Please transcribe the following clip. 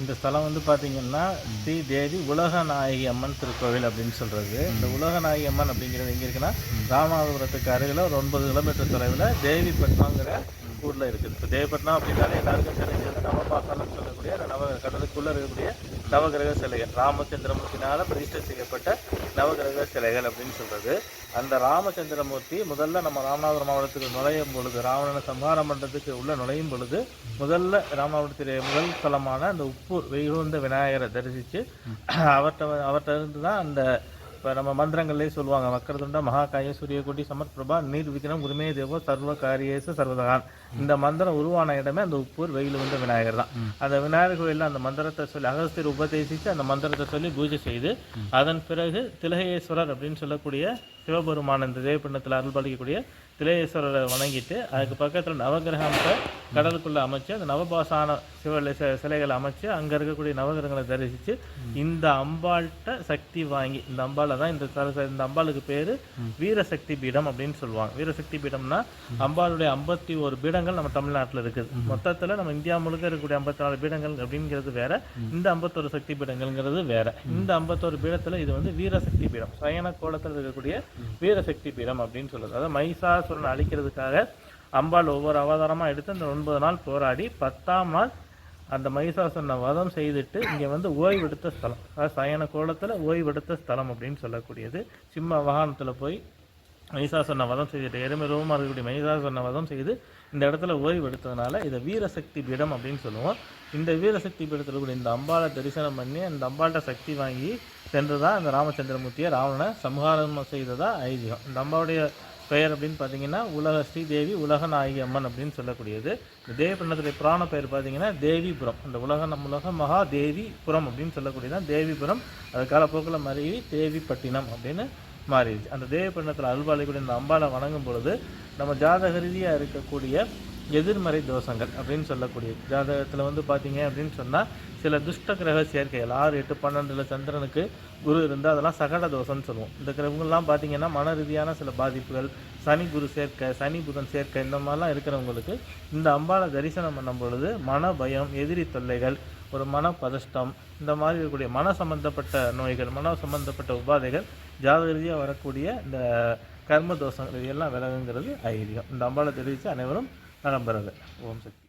இந்த ஸ்தலம் வந்து பார்த்தீங்கன்னா ஸ்ரீ தேவி உலகநாயகி அம்மன் திருக்கோவில் அப்படின்னு சொல்கிறது இந்த உலகநாயகி அம்மன் அப்படிங்கிறது எங்கே இருக்குன்னா ராமநாதபுரத்துக்கு அருகில் ஒரு ஒன்பது கிலோமீட்டர் தொலைவில் தேவிப்பட்டினங்கிற ஊரில் இருக்குது. இப்போ தேவபட்னா அப்படின்னாலே எல்லாருக்கும் தெரிஞ்சது நவபாசனம் சொல்லக்கூடிய அந்த நவ கடலுக்குள்ளே இருக்கக்கூடிய நவகிரக சிலைகள். ராமச்சந்திரமூர்த்தினால் பிரதிஷ்டை செய்யப்பட்ட நவகிரக சிலைகள் அப்படின்னு சொல்கிறது அந்த ராமச்சந்திரமூர்த்தி முதல்ல நம்ம ராமநாதபுரம் மாவட்டத்துக்கு நுழையும் பொழுது ராவணனை சம்ஹாரம் பண்ணுறதுக்கு உள்ளே நுழையும் பொழுது முதல்ல ராமநாதபுரத்திலே முதல் ஸ்தலமான அந்த உப்பு வெகுந்த விநாயகரை தரிசித்து அவர்கிட்ட அவர்கிட்ட இருந்து தான் அந்த இப்போ நம்ம மந்திரங்கள்லேயே சொல்லுவாங்க வக்கரதுண்ட மகாகாய சூரியகோட்டி சமத்பிரபா நீர் விக்னம் உரிமே தேவோ சர்வ காரியேசு சர்வதகான். இந்த மந்திரம் உருவான இடமே அந்த உப்பூர் வெயில் வந்த விநாயகர் தான். அந்த விநாயகர் கோயிலில் அந்த மந்திரத்தை சொல்லி அகஸ்தியர் உபதேசித்து அந்த மந்திரத்தை சொல்லி பூஜை செய்து அதன் பிறகு திலகேஸ்வரர் அப்படின்னு சொல்லக்கூடிய சிவபெருமான் இந்த தேவப்பிண்ணத்தில் அருள்பாலிக்கக்கூடிய திலேஸ்வரரை வணங்கிட்டு அதுக்கு பக்கத்தில் நவகிரகத்தை கடலுக்குள்ளே அமைச்சு அந்த நவபாசான சிவ சிலைகளை அமைச்சு அங்கே இருக்கக்கூடிய நவகிரகங்களை தரிசித்து இந்த அம்பாள்கிட்ட சக்தி வாங்கி இந்த அம்பாளை தான் இந்த தல- இந்த அம்பாளுக்கு பேர் வீரசக்தி பீடம் அப்படின்னு சொல்லுவாங்க. வீரசக்தி பீடம்னா அம்பாளுடைய ஐம்பத்தி ஒரு பீடங்கள் நம்ம தமிழ்நாட்டில் இருக்குது. மொத்தத்தில் நம்ம இந்தியா முழுக்க இருக்கக்கூடிய ஐம்பத்தி நாலு பீடங்கள் அப்படிங்கிறது வேற இந்த ஐம்பத்தொரு சக்தி பீடங்கள்ங்கிறது வேற. இந்த ஐம்பத்தொரு பீடத்தில் இது வந்து வீரசக்தி பீடம். சயன கோலத்தில் இருக்கக்கூடிய வீரசக்தி பீடம் அப்படின்னு சொல்லுது அதாவது மைசாசுரனை அழிக்கிறதுக்காக அம்பாள் ஒவ்வொரு அவதாரமாக எடுத்து அந்த ஒன்பது நாள் போராடி பத்தாம் நாள் அந்த மைசாசுரனை வதம் செய்துட்டு இங்கே வந்து ஓய்வெடுத்த ஸ்தலம். அதாவது சயன கோலத்தில் ஓய்வெடுத்த ஸ்தலம் அப்படின்னு சொல்லக்கூடியது. சிம்ம வாகனத்தில் போய் மைசாசுரனை வதம் செய்துட்டு எருமை ரூபமாக இருக்கக்கூடிய மைசாசுரனை வதம் செய்து இந்த இடத்துல ஓய்வு எடுத்ததுனால இதை வீரசக்தி பீடம் அப்படின்னு சொல்லுவோம். இந்த வீரசக்தி பீடத்தில் கூட இந்த அம்பாளை தரிசனம் பண்ணி அந்த அம்பாள்கிட்ட சக்தி வாங்கி சென்று தான் இந்த ராமச்சந்திரமூர்த்தியை ராவணனை சம்ஹாரம் செய்ததா ஐதீகம். இந்த அம்பாவுடைய பெயர் அப்படின்னு பார்த்தீங்கன்னா உலக ஸ்ரீதேவி உலக நாயகி அம்மன் அப்படின்னு சொல்லக்கூடியது. இந்த தேவிபுரத்துடைய புராண பெயர் பார்த்தீங்கன்னா தேவிபுரம். அந்த உலக நம் உலக மகா தேவிபுரம் அப்படின்னு சொல்லக்கூடியதான் தேவிபுரம். அது காலப்போக்கில் மருவி தேவிப்பட்டினம் அப்படின்னு மாறிடுச்சு. அந்த தேவிப்பட்டினத்தில் அல்வாளிக்கூடிய இந்த அம்பாளை வணங்கும் பொழுது நம்ம ஜாதக ரீதியாக இருக்கக்கூடிய எதிர்மறை தோஷங்கள் அப்படின்னு சொல்லக்கூடிய ஜாதகத்தில் வந்து பார்த்தீங்க அப்படின்னு சொன்னால் சில துஷ்ட கிரக சேர்க்கைகள் ஆறு எட்டு பன்னெண்டில் சந்திரனுக்கு குரு இருந்தால் அதெல்லாம் சகட தோஷம்னு சொல்லுவோம். இந்த கிரகங்கள்லாம் பார்த்தீங்கன்னா மன ரீதியான சில பாதிப்புகள் சனி குரு சேர்க்கை சனி புதன் சேர்க்கை இந்த மாதிரிலாம் இருக்கிறவங்களுக்கு இந்த அம்பாளை தரிசனம் பண்ணும் பொழுது மன பயம் எதிரி தொல்லைகள் ஒரு மன பதஷ்டம் இந்த மாதிரி இருக்கக்கூடிய மன சம்பந்தப்பட்ட நோய்கள் மன சம்பந்தப்பட்ட உபாதைகள் ஜாதக ரீதியாக வரக்கூடிய இந்த கர்ம தோஷங்கள் இதெல்லாம் விலகுங்கிறது ஐதீகம். இந்த அம்பாளை தெரிவித்து அனைவரும் நான் பெறுது ஓம் சக்தி.